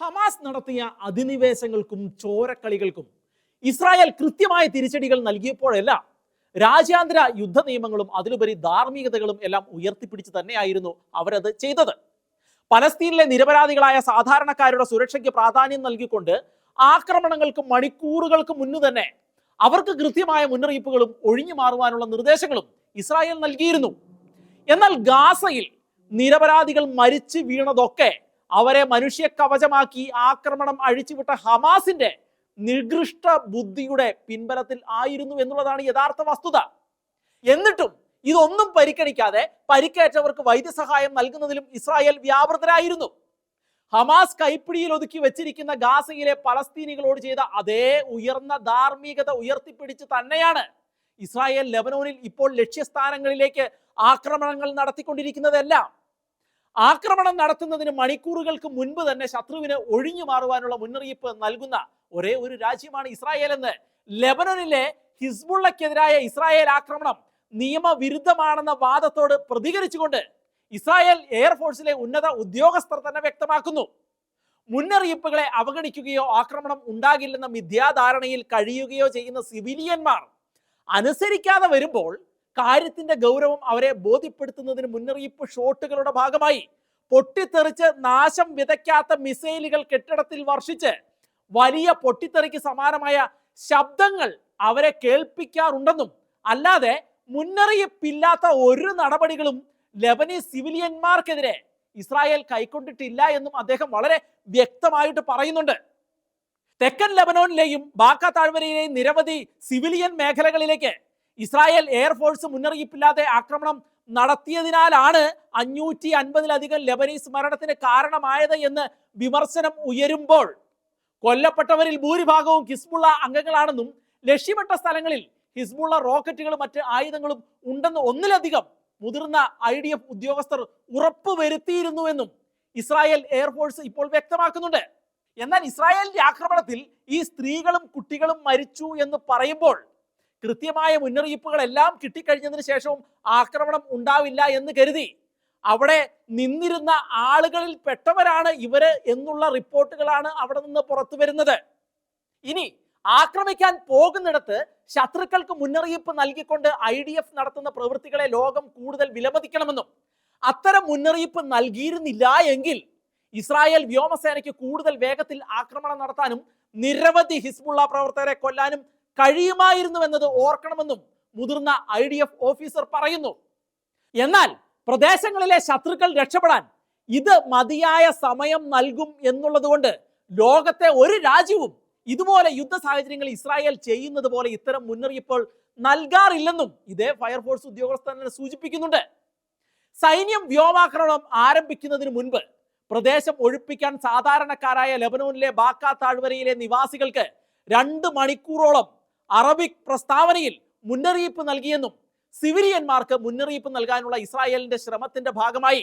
Hamas നടത്തിയ അധിനിവേശങ്ങൾക്കും ചോരക്കളികൾക്കും Israel കൃത്യമായ തിരിച്ചടികൾ നൽകിയപ്പോഴല്ല രാജ്യാന്തര യുദ്ധ നിയമങ്ങളും അതിലുപരി ധാർമ്മികതകളും എല്ലാം ഉയർത്തിപ്പിടിച്ച് തന്നെയായിരുന്നു അവരത് ചെയ്തത്. പലസ്തീനിലെ നിരപരാധികളായ സാധാരണക്കാരുടെ സുരക്ഷയ്ക്ക് പ്രാധാന്യം നൽകിക്കൊണ്ട് ആക്രമണങ്ങൾക്ക് മണിക്കൂറുകൾക്ക് മുന്നു തന്നെ അവർക്ക് കൃത്യമായ മുന്നറിയിപ്പുകളും ഒഴിഞ്ഞു മാറുവാനുള്ള നിർദ്ദേശങ്ങളും ഇസ്രായേൽ നൽകിയിരുന്നു. എന്നാൽ ഗാസയിൽ നിരപരാധികൾ മരിച്ചു വീണതൊക്കെ അവരെ മനുഷ്യ കവചമാക്കി ആക്രമണം അഴിച്ചുവിട്ട ഹമാസിന്റെ നികൃഷ്ട ബുദ്ധിയുടെ പിൻബലത്തിൽ ആയിരുന്നു എന്നുള്ളതാണ് യഥാർത്ഥ വസ്തുത. എന്നിട്ടും ഇതൊന്നും പരിഗണിക്കാതെ പരിക്കേറ്റവർക്ക് വൈദ്യസഹായം നൽകുന്നതിലും ഇസ്രായേൽ വ്യാപൃതരായിരുന്നു. ഹമാസ് കൈപ്പിടിയിൽ ഒതുക്കി വെച്ചിരിക്കുന്ന ഗാസയിലെ പലസ്തീനികളോട് ചെയ്ത അതേ ഉയർന്ന ധാർമ്മികത ഉയർത്തിപ്പിടിച്ച് തന്നെയാണ് ഇസ്രായേൽ ലെബനോനിൽ ഇപ്പോൾ ലക്ഷ്യസ്ഥാനങ്ങളിലേക്ക് ആക്രമണങ്ങൾ നടത്തിക്കൊണ്ടിരിക്കുന്നതെല്ലാം. ആക്രമണം നടത്തുന്നതിന് മണിക്കൂറുകൾക്ക് മുൻപ് തന്നെ ശത്രുവിന് ഒഴിഞ്ഞു മാറുവാനുള്ള മുന്നറിയിപ്പ് നൽകുന്ന ഒരേ ഒരു രാജ്യമാണ് ഇസ്രായേൽ എന്ന് ലെബനനിലെ ഹിസ്ബുള്ളക്കെതിരായ ഇസ്രായേൽ ആക്രമണം നിയമവിരുദ്ധമാണെന്ന വാദത്തോട് പ്രതികരിച്ചുകൊണ്ട് ഇസ്രായേൽ എയർഫോഴ്സിലെ ഉന്നത ഉദ്യോഗസ്ഥർ തന്നെ വ്യക്തമാക്കുന്നു. മുന്നറിയിപ്പുകളെ അവഗണിക്കുകയോ ആക്രമണം ഉണ്ടാകില്ലെന്ന മിഥ്യാധാരണയിൽ കഴിയുകയോ ചെയ്യുന്ന സിവിലിയന്മാർ അനുസരിക്കാതെ വരുമ്പോൾ കാര്യത്തിന്റെ ഗൗരവം അവരെ ബോധ്യപ്പെടുത്തുന്നതിന് മുന്നറിയിപ്പ് ഷോട്ടുകളുടെ ഭാഗമായി. പൊട്ടിത്തെറിച്ച് നാശം വിതയ്ക്കാത്ത മിസൈലുകൾ കെട്ടിടത്തിൽ വർഷിച്ച് വലിയ പൊട്ടിത്തെറിക്ക് സമാനമായ ശബ്ദങ്ങൾ അവരെ കേൾപ്പിക്കാറുണ്ടെന്നും അല്ലാതെ മുന്നറിയിപ്പില്ലാത്ത ഒരു നടപടികളും ലെബനീസ് സിവിലിയന്മാർക്കെതിരെ ഇസ്രായേൽ കൈക്കൊണ്ടിട്ടില്ല എന്നും അദ്ദേഹം വളരെ വ്യക്തമായിട്ട് പറയുന്നുണ്ട്. തെക്കൻ ലെബനോനിലെയും ബാക്ക താഴ്വരയിലെയും നിരവധി സിവിലിയൻ മേഖലകളിലേക്ക് ഇസ്രായേൽ എയർഫോഴ്സ് മുന്നറിയിപ്പില്ലാതെ ആക്രമണം നടത്തിയതിനാലാണ് അഞ്ഞൂറ്റി അൻപതിലധികം ലെബനീസ് മരണത്തിന് കാരണമായത് എന്ന് വിമർശനം ഉയരുമ്പോൾ കൊല്ലപ്പെട്ടവരിൽ ഭൂരിഭാഗവും ഹിസ്ബുള്ള അംഗങ്ങളാണെന്നും ലക്ഷ്യമിട്ട സ്ഥലങ്ങളിൽ ഹിസ്ബുള്ള റോക്കറ്റുകളും മറ്റ് ആയുധങ്ങളും ഉണ്ടെന്ന് ഒന്നിലധികം മുതിർന്ന ഐ ഡി എഫ് ഉദ്യോഗസ്ഥർ ഉറപ്പുവരുത്തിയിരുന്നുവെന്നും ഇസ്രായേൽ എയർഫോഴ്സ് ഇപ്പോൾ വ്യക്തമാക്കുന്നുണ്ട്. എന്നാൽ ഇസ്രായേലിന്റെ ആക്രമണത്തിൽ ഈ സ്ത്രീകളും കുട്ടികളും മരിച്ചു എന്ന് പറയുമ്പോൾ കൃത്യമായ മുന്നറിയിപ്പുകളെല്ലാം കിട്ടിക്കഴിഞ്ഞതിന് ശേഷവും ആക്രമണം ഉണ്ടാവില്ല എന്ന് കരുതി. അവിടെ നിന്നിരുന്ന ആളുകളിൽ പെട്ടവരാണ് ഇവർ എന്നുള്ള റിപ്പോർട്ടുകളാണ് അവിടെ നിന്ന് പുറത്തു വരുന്നത്. ഇനി ആക്രമിക്കാൻ പോകുന്നിടത്ത് ശത്രുക്കൾക്ക് മുന്നറിയിപ്പ് നൽകിക്കൊണ്ട് ഐ ഡി എഫ് നടത്തുന്ന പ്രവൃത്തികളെ ലോകം കൂടുതൽ വിലമതിക്കണമെന്നും അത്തരം മുന്നറിയിപ്പ് നൽകിയിരുന്നില്ല എങ്കിൽ ഇസ്രായേൽ വ്യോമസേനയ്ക്ക് കൂടുതൽ വേഗത്തിൽ ആക്രമണം നടത്താനും നിരവധി ഹിസ്ബുള്ള പ്രവർത്തകരെ കൊല്ലാനും കഴിയുമായിരുന്നുവെന്നത് ഓർക്കണമെന്നും മുതിർന്ന ഐ ഡി എഫ് ഓഫീസർ പറയുന്നു. എന്നാൽ പ്രദേശങ്ങളിലെ ശത്രുക്കൾ രക്ഷപ്പെടാൻ ഇത് മതിയായ സമയം നൽകും എന്നുള്ളതുകൊണ്ട് ലോകത്തെ ഒരു രാജ്യവും ഇതുപോലെ യുദ്ധ സാഹചര്യങ്ങൾ ഇസ്രായേൽ ചെയ്യുന്നത് പോലെ ഇത്തരം മുന്നറിയിപ്പുകൾ നൽകാറില്ലെന്നും ഇതേ ഫയർഫോഴ്സ് ഉദ്യോഗസ്ഥൻ തന്നെ സൂചിപ്പിക്കുന്നുണ്ട്. സൈന്യം വ്യോമാക്രമണം ആരംഭിക്കുന്നതിന് മുൻപ് പ്രദേശം ഒഴിപ്പിക്കാൻ സാധാരണക്കാരായ ലെബനോനിലെ ബാക്ക താഴ്വരയിലെ നിവാസികൾക്ക് രണ്ട് മണിക്കൂറോളം അറബിക് പ്രസ്താവനയിൽ മുന്നറിയിപ്പ് നൽകിയെന്നും സിവിലിയന്മാർക്ക് മുന്നറിയിപ്പ് നൽകാനുള്ള ഇസ്രായേലിന്റെ ശ്രമത്തിന്റെ ഭാഗമായി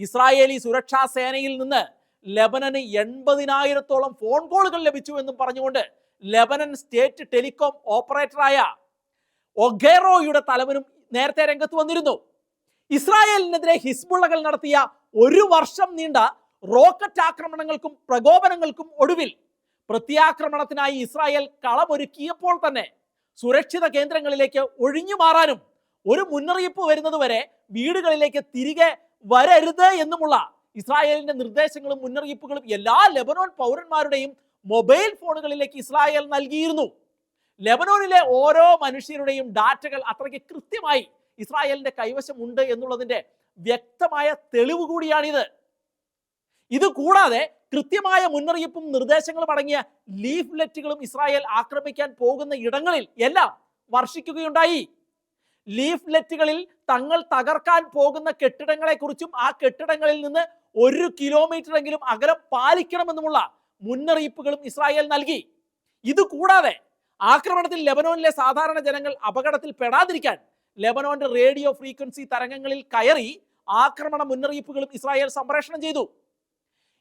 ഇസ്രായേലി സുരക്ഷാ സേനയിൽ നിന്ന് ലെബനന് എൺപതിനായിരത്തോളം ഫോൺ കോളുകൾ ലഭിച്ചു എന്നും പറഞ്ഞുകൊണ്ട് ലെബനൻ സ്റ്റേറ്റ് ടെലികോം ഓപ്പറേറ്ററായ ഒഗേറോയുടെ തലവനും നേരത്തെ രംഗത്ത് വന്നിരുന്നു. ഇസ്രായേലിനെതിരെ ഹിസ്ബുള്ളകൾ നടത്തിയ ഒരു വർഷം നീണ്ട റോക്കറ്റ് ആക്രമണങ്ങൾക്കും പ്രകോപനങ്ങൾക്കും ഒടുവിൽ പ്രത്യാക്രമണത്തിനായി ഇസ്രായേൽ കളമൊരുക്കിയപ്പോൾ തന്നെ സുരക്ഷിത കേന്ദ്രങ്ങളിലേക്ക് ഒഴിഞ്ഞു മാറാനും ഒരു മുന്നറിയിപ്പ് വരുന്നതുവരെ വീടുകളിലേക്ക് തിരികെ വരരുത് എന്നുമുള്ള ഇസ്രായേലിന്റെ നിർദ്ദേശങ്ങളും മുന്നറിയിപ്പുകളും എല്ലാ ലെബനോൻ പൗരന്മാരുടെയും മൊബൈൽ ഫോണുകളിലേക്ക് ഇസ്രായേൽ നൽകിയിരുന്നു. ലെബനോനിലെ ഓരോ മനുഷ്യരുടെയും ഡാറ്റകൾ അത്രയ്ക്ക് കൃത്യമായി ഇസ്രായേലിന്റെ കൈവശം ഉണ്ട് എന്നുള്ളതിന്റെ വ്യക്തമായ തെളിവ് കൂടിയാണിത്. ഇത് കൂടാതെ കൃത്യമായ മുന്നറിയിപ്പും നിർദ്ദേശങ്ങളും അടങ്ങിയ ലീഫ്ലെറ്റുകളും ഇസ്രായേൽ ആക്രമിക്കാൻ പോകുന്ന ഇടങ്ങളിൽ എല്ലാം വർഷിക്കുകയുണ്ടായി. ലീഫ്ലെറ്റുകളിൽ തങ്ങൾ തകർക്കാൻ പോകുന്ന കെട്ടിടങ്ങളെക്കുറിച്ചും ആ കെട്ടിടങ്ങളിൽ നിന്ന് ഒരു കിലോമീറ്റർ എങ്കിലും അകലം പാലിക്കണമെന്നുമുള്ള മുന്നറിയിപ്പുകളും ഇസ്രായേൽ നൽകി. ഇത് കൂടാതെ ആക്രമണത്തിൽ ലെബനോനിലെ സാധാരണ ജനങ്ങൾ അപകടത്തിൽ പെടാതിരിക്കാൻ ലെബനോന്റെ റേഡിയോ ഫ്രീക്വൻസി തരംഗങ്ങളിൽ കയറി ആക്രമണ മുന്നറിയിപ്പുകളും ഇസ്രായേൽ സംപ്രേഷണം ചെയ്തു.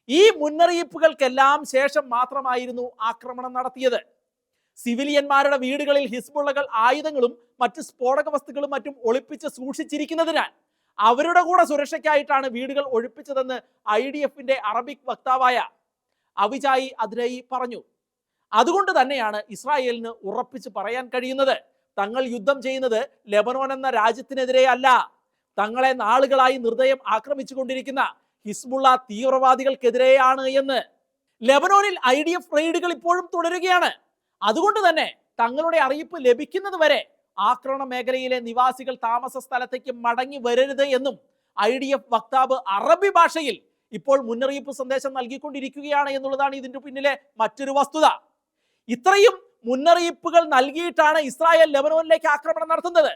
ഈ മുന്നറിയിപ്പുകൾക്കെല്ലാം ശേഷം മാത്രമായിരുന്നു ആക്രമണം നടത്തിയത്. സിവിലിയന്മാരുടെ വീടുകളിൽ ഹിസ്ബുള്ളകൾ ആയുധങ്ങളും മറ്റ് സ്ഫോടക വസ്തുക്കളും മറ്റും ഒളിപ്പിച്ച് സൂക്ഷിച്ചിരിക്കുന്നതിനാൽ അവരുടെ കൂടെ സുരക്ഷയ്ക്കായിട്ടാണ് വീടുകൾ ഒഴിപ്പിച്ചതെന്ന് ഐ ഡി എഫിന്റെ അറബിക് വക്താവായ അവിജായി അദ്രയി പറഞ്ഞു. അതുകൊണ്ട് തന്നെയാണ് ഇസ്രായേലിന് ഉറപ്പിച്ച് പറയാൻ കഴിയുന്നത്. തങ്ങൾ യുദ്ധം ചെയ്യുന്നത് ലെബനോൻ എന്ന രാജ്യത്തിനെതിരെ അല്ല തങ്ങളെ നാളുകളായി നിർദ്ദയം ആക്രമിച്ചുകൊണ്ടിരിക്കുന്ന ഹിസ്ബുള്ള തീവ്രവാദികൾക്കെതിരെയാണ് എന്ന്. ലെബനോനിൽ ഐ ഡി എഫ് റെയ്ഡുകൾ ഇപ്പോഴും തുടരുകയാണ്. അതുകൊണ്ട് തന്നെ തങ്ങളുടെ അറിയിപ്പ് ലഭിക്കുന്നത് വരെ ആക്രമണ മേഖലയിലെ നിവാസികൾ താമസ സ്ഥലത്തേക്ക് മടങ്ങി വരരുത് എന്നും ഐ ഡി എഫ് വക്താവ് അറബി ഭാഷയിൽ ഇപ്പോൾ മുന്നറിയിപ്പ് സന്ദേശം നൽകിക്കൊണ്ടിരിക്കുകയാണ് എന്നുള്ളതാണ് ഇതിന്റെ പിന്നിലെ മറ്റൊരു വസ്തുത. ഇത്രയും മുന്നറിയിപ്പുകൾ നൽകിയിട്ടാണ് ഇസ്രായേൽ ലെബനോനിലേക്ക് ആക്രമണം നടത്തുന്നത്.